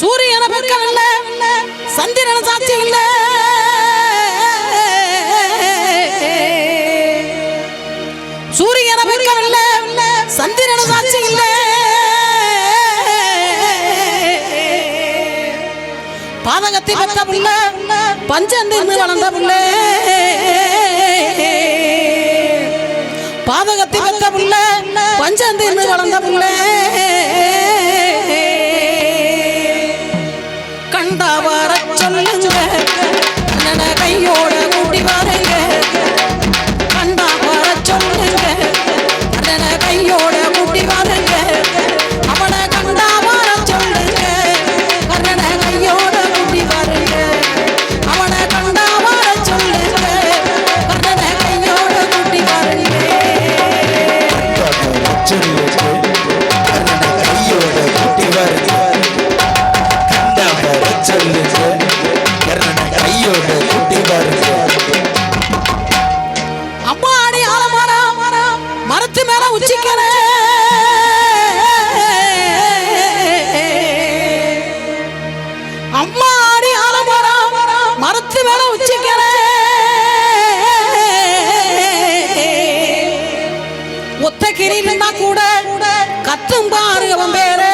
சூரியனை இல்ல சந்திரன் சாட்சி இல்ல. சூரியன பக்கம் இல்ல சந்திரன் சாட்சி இல்ல. பாதகத்தை பெற்ற புள்ள பஞ்சந்திருந்து வளர்ந்த புள்ள. பாதகத்தை பெற்ற புள்ள பஞ்சந்திருந்து வளர்ந்த புள்ள. to ஒத்த கிரினா கூட கத்தும் பாரு அவன் பேரு.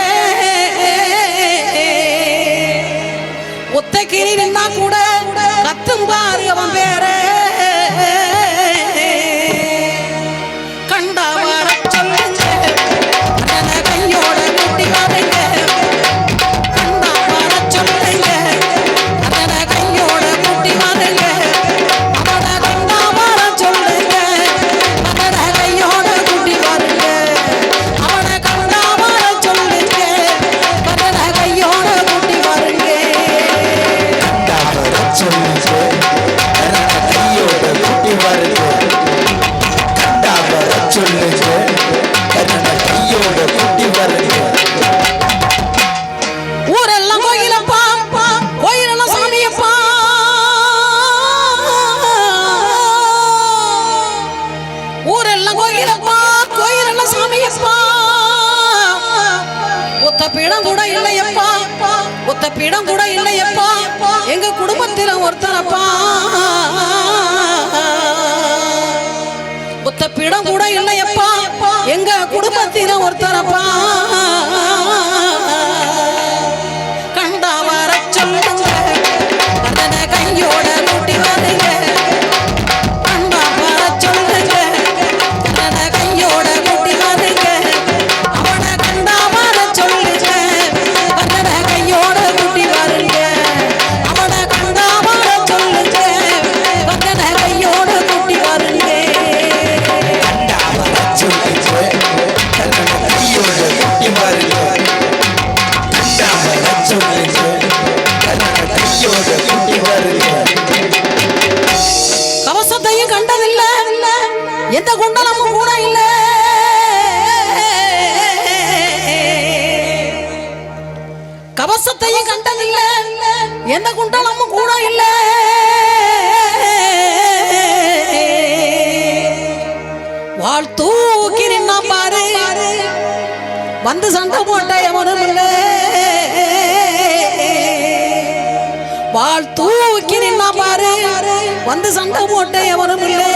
ஊரெல்லாம் கோயில் கோயிலெல்லாம் சாமியப்பா. ஒத்த பீடம் கூட இல்லையப்பா. ஒத்த பீடம் கூட இல்லையப்பா. எங்க குடும்பத்தில ஒருத்தரப்பா. ஒத்த பீடம் கூட இல்லையப்பா. எங்க குடும்பத்தில ஒருத்தரப்பா. கண்டா வர சொல்லுங்க கையோட எந்த குண்டலமும் கூட இல்லை. வாழ் தூக்கி நின்னா பாரு வந்து சண்டை போட்ட எவனும் இல்லை. வாழ் தூக்கி நின்னா பாரு வந்து சண்டை போட்ட எவனும் இல்லை.